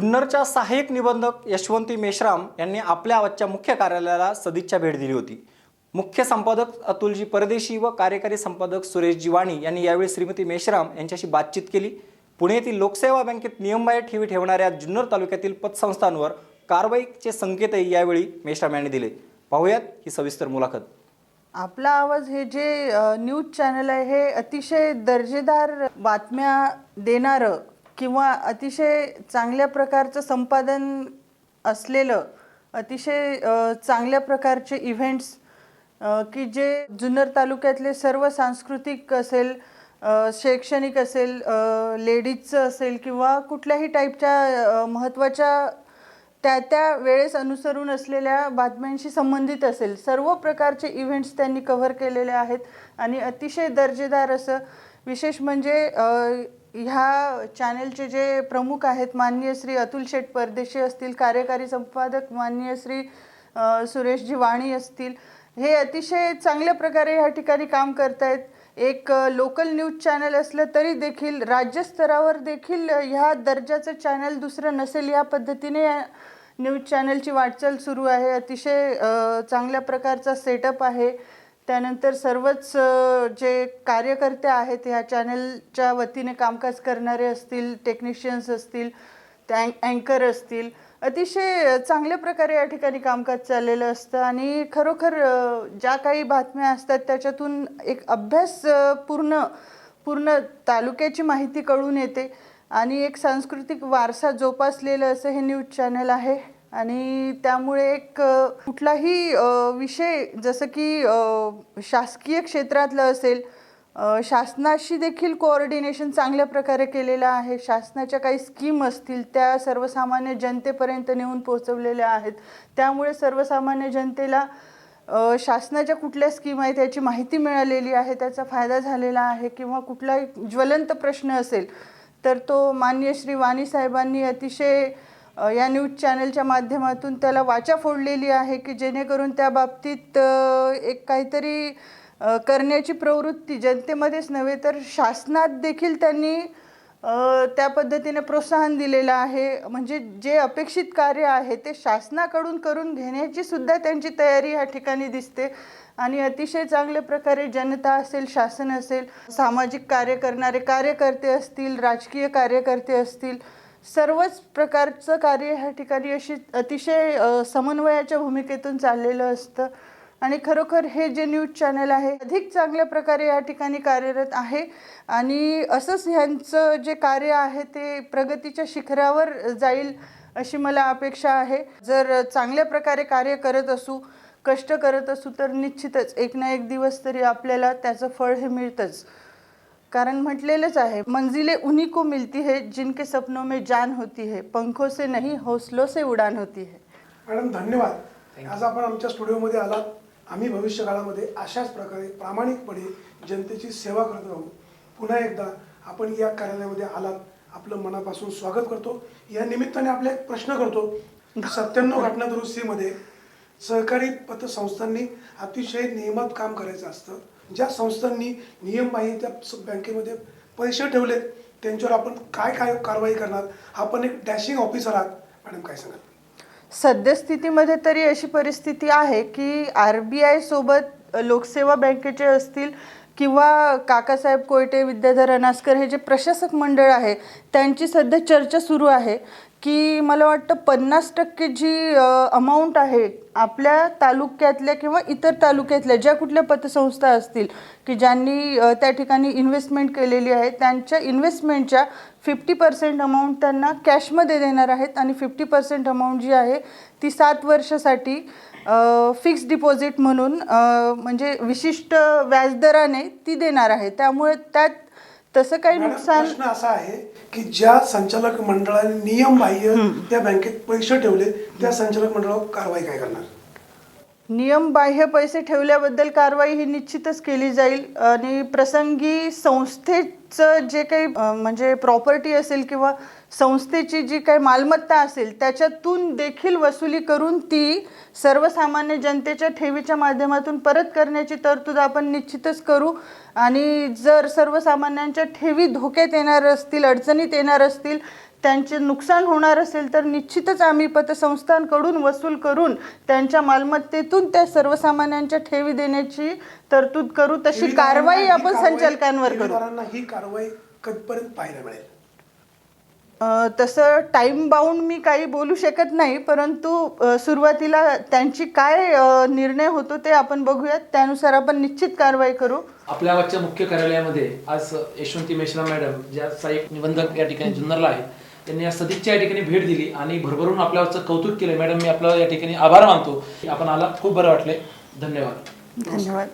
जुन्नरच्या सहाय्यक निबंधक यशवंती मेश्राम यांनी आपल्या आजच्या मुख्य कार्यालयाला सदिच्छा भेट दिली होती. मुख्य संपादक अतुलजी परदेशी व कार्यकारी संपादक सुरेश वाणी यांनी यावेळी श्रीमती मेश्राम यांच्याशी बातचीत केली. पुणे येथील लोकसेवा बँकेत नियमबाह्य ठेवी ठेवणाऱ्या जुन्नर तालुक्यातील पतसंस्थांवर कारवाईचे संकेतही यावेळी मेश्राम यांनी दिले. पाहूयात ही सविस्तर मुलाखत. आपला आवाज हे जे न्यूज चॅनल आहे हे अतिशय दर्जेदार बातम्या देणारं किंवा अतिशय चांगल्या प्रकारचं संपादन असलेलं अतिशय चांगल्या प्रकारचे इव्हेंट्स की जे जुन्नर तालुक्यातले सर्व सांस्कृतिक असेल शैक्षणिक असेल लेडीजचं असेल किंवा कुठल्याही टाईपच्या महत्त्वाच्या त्या त्या वेळेस अनुसरून असलेल्या बातम्यांशी संबंधित असेल सर्व प्रकारचे इव्हेंट्स त्यांनी कव्हर केलेले आहेत आणि अतिशय दर्जेदार असं विशेष म्हणजे ह्या चॅनेलचे जे प्रमुख आहेत माननीय श्री अतुल शेठ परदेशी असतील कार्यकारी संपादक माननीय श्री सुरेश सुरेशजी वाणी असतील हे अतिशय चांगल्या प्रकारे ह्या ठिकाणी काम करतायत. एक लोकल न्यूज चॅनल असलं तरी देखील राज्यस्तरावर देखील ह्या दर्जाचं चॅनल दुसरं नसेल या पद्धतीने या न्यूज चॅनलची वाटचाल सुरू आहे. अतिशय चांगल्या प्रकारचा सेटअप आहे. त्यानंतर सर्वच जे कार्यकर्ते आहेत ह्या चॅनलच्या वतीने कामकाज करणारे असतील टेक्निशियन्स असतील त्या अँकर असतील अतिशय चांगल्या प्रकारे या ठिकाणी कामकाज चाललेलं असतं. आणि खरोखर ज्या काही बातम्या असतात त्याच्यातून एक अभ्यास पूर्ण पूर्ण तालुक्याची माहिती कळून येते. आणि एक सांस्कृतिक वारसा जोपासलेलं असं हे न्यूज चॅनल आहे. आणि त्यामुळे एक कुठलाही विषय जसं की शासकीय क्षेत्रातलं असेल शासनाशी देखील कोऑर्डिनेशन चांगल्या प्रकारे केलेलं आहे. शासनाच्या काही स्कीम असतील त्या सर्वसामान्य जनतेपर्यंत नेऊन पोहोचवलेल्या आहेत. त्यामुळे सर्वसामान्य जनतेला शासनाच्या कुठल्या स्कीम आहेत याची माहिती मिळालेली आहे त्याचा फायदा झालेला आहे किंवा कुठलाही ज्वलंत प्रश्न असेल तर तो मान्य श्री वाणी साहेबांनी अतिशय या न्यूज चॅनलच्या माध्यमातून त्याला वाचा फोडलेली आहे की जेणेकरून त्या बाबतीत एक काहीतरी करण्याची प्रवृत्ती जनतेमध्येच नव्हे तर शासनात देखील त्यांनी त्या पद्धतीने प्रोत्साहन दिलेलं आहे. म्हणजे जे अपेक्षित कार्य आहे ते शासनाकडून करून घेण्याची सुद्धा त्यांची तयारी या ठिकाणी दिसते. आणि अतिशय चांगल्या प्रकारे जनता असेल शासन असेल सामाजिक कार्य करणारे कार्यकर्ते असतील राजकीय कार्यकर्ते असतील सर्वच प्रकारचं कार्य ह्या ठिकाणी अशी अतिशय समन्वयाच्या भूमिकेतून चाललेलं असतं. आणि खरोखर हे जे न्यूज चॅनल आहे अधिक चांगल्या प्रकारे या ठिकाणी कार्यरत आहे. आणि असंच ह्यांचं जे कार्य आहे ते प्रगतीच्या शिखरावर जाईल अशी मला अपेक्षा आहे. जर चांगल्या प्रकारे कार्य करत असू कष्ट करत असू तर निश्चितच एक ना एक दिवस तरी आपल्याला त्याचं फळ हे मिळतंच. कारण म्हटलेलंच आहे मंजिले उन्हीं को मिलती है जिनके सपनों में जान होती है पंखों से नहीं हौसलों से उड़ान होती है। मॅडम धन्यवाद. आज आपण आमच्या स्टुडिओमध्ये आलात. आम्ही भविष्यकाळामध्ये अशाच प्रकारे प्रामाणिकपणे जनतेची सेवा करत राहू. पुन्हा एकदा आपण या कार्यालयामध्ये आलात. आपलं मनापासून स्वागत करतो. या निमित्ताने आपला एक प्रश्न करतो. सत्त्याण्णव घटना दुरुस्तीमध्ये सहकारी पतसंस्थांनी अतिशय नियमात काम करायचं असतं. ज्या संस्थांनी नियमबाह्य त्या बँकेमध्ये पैसे ठेवले त्यांच्यावर आपण काय काय कारवाई करणार? आपण एक डॅशिंग ऑफिसर आहात. मॅडम काय सांगाल? सद्यस्थितीमध्ये तरी अशी परिस्थिती आहे की आर बी आय सोबत लोकसेवा बँकेचे असतील किंवा काकासाहेब कोयटे विद्याधर अनास्कर हे जे प्रशासक मंडळ आहे त्यांची सध्या चर्चा सुरू आहे. की मला वाटतं पन्नास टक्के जी अमाऊंट आहे आपल्या तालुक्यातल्या किंवा इतर तालुक्यातल्या ज्या कुठल्या पतसंस्था असतील की ज्यांनी त्या ठिकाणी इन्व्हेस्टमेंट केलेली आहे त्यांच्या इन्व्हेस्टमेंटच्या फिफ्टी पर्सेंट अमाऊंट त्यांना कॅशमध्ये देणार आहेत आणि फिफ्टी पर्सेंट अमाऊंट जी आहे ती सात वर्षासाठी फिक्स डिपॉझिट म्हणून म्हणजे विशिष्ट व्याजदराने ती देणार आहे. त्यामुळे त्यात तसं काही नुकसान प्रश्न असा आहे की ज्या संचालक मंडळाने नियम बाह्य त्या बँकेत पैसे ठेवले त्या संचालक मंडळावर कारवाई काय करणार? नियम बाह्य पैसे ठेवल्याबद्दल कारवाई ही निश्चितच केली जाईल. आणि प्रसंगी संस्थेचं जे काही म्हणजे प्रॉपर्टी असेल किंवा संस्थेची जी काही मालमत्ता असेल त्याच्यातून देखील वसुली करून ती सर्वसामान्य जनतेच्या ठेवीच्या माध्यमातून परत करण्याची तरतूद आपण निश्चितच करू. आणि जर सर्वसामान्यांच्या ठेवी धोक्यात येणार असतील अडचणीत येणार असतील त्यांचे नुकसान होणार असेल तर निश्चितच आम्ही पतसंस्थांकडून वसूल करून त्यांच्या मालमत्तेतून त्या सर्वसामान्यांच्या ठेवी देण्याची तरतूद करू. तशी कारवाई आपण संचालकांवर करू. ही कारवाई कधीपर्यंत पाहायला मिळेल? तसं टाईम बाउंड मी काही बोलू शकत नाही परंतु सुरुवातीला त्यांची काय निर्णय होतो ते आपण बघूयात. त्यानुसार आपण निश्चित कारवाई करू. आपल्या आजच्या मुख्य कार्यालयामध्ये आज यशवंती मेश्राम मॅडम ज्या सहाय्यक निबंधक या ठिकाणी जुन्नरला आहेत त्यांनी या सदिच्छा या ठिकाणी भेट दिली आणि भरभरून आपल्यावरचं कौतुक केलं. मॅडम मी आपलं या ठिकाणी आभार मानतो. आपण आला. खूप बरं वाटले. धन्यवाद. धन्यवाद.